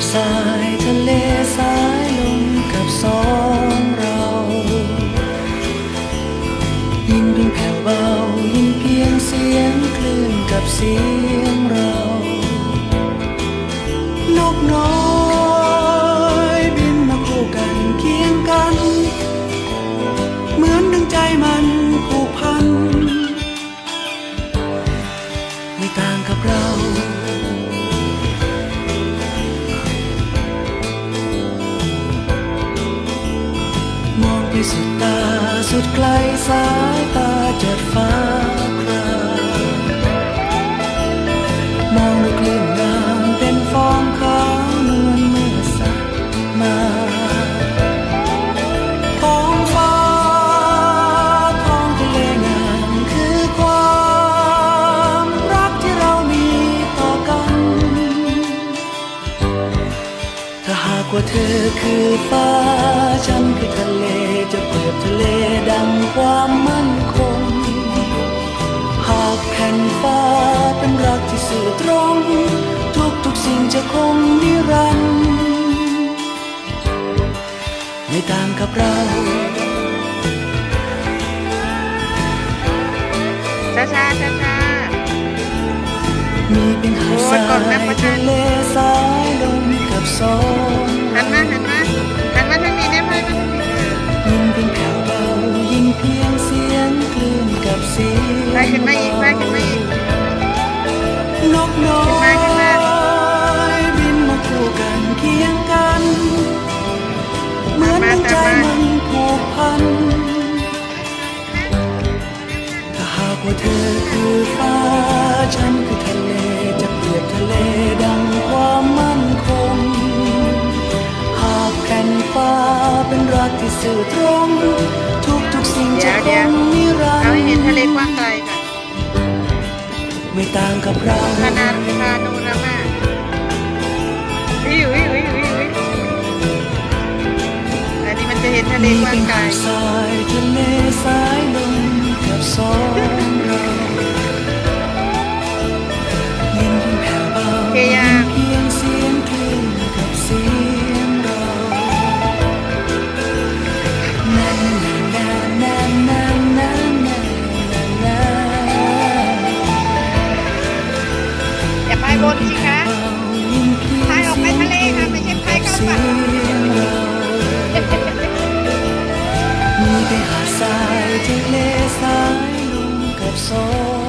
Side the lake. ดไกลสายตาจดฟ้าครามองดูกลิ่นน้ำเป็นฟองขาวนวลเมื่อสักมาท้องฟ้าท้องทะเลงามคือความรักที่เรามีต่อกัน ถ้าหากว่าเธอคือฟ้าฉันคือทะเล จะเปรียบทะเลดังความมั่นคง หากแผ่นฟ้าเป็นรักที่สื่อตรง ทุกทุกๆสิ่งจะคงนิรันดร์ไม่ต่างกับเราช้าช้าช้าช้ามีเป็นหาดทรายโอ้ยกดแม่ประชันทะเลสายลมกับสองหันมาหันมา ยงไปขึ้นมาอีกไปขึ้นมาอีกนกน้อขึ้นมาขึ้นมายบินมาคู่กันเคียงกันเหมือนดังใจมันผูกพันถ้าหากว่าเธอคือฟ้าฉันคือทะเลจะเปรียบทะเลดังความมั่นคงหากแผ่นฟ้าเป็นรักที่สื่อตรง ทุกทุกๆสิ่งจะคงนิรันเอาให้เห็นดทะเลร์กว้างไกลค่ะ ไม่ต่างกับเราขนาดพานูนะแม่วิววิววิววิววิวอันนี้มันจะเห็นทะเลกว้างไกลหายทะเลสายลมกับสอง 头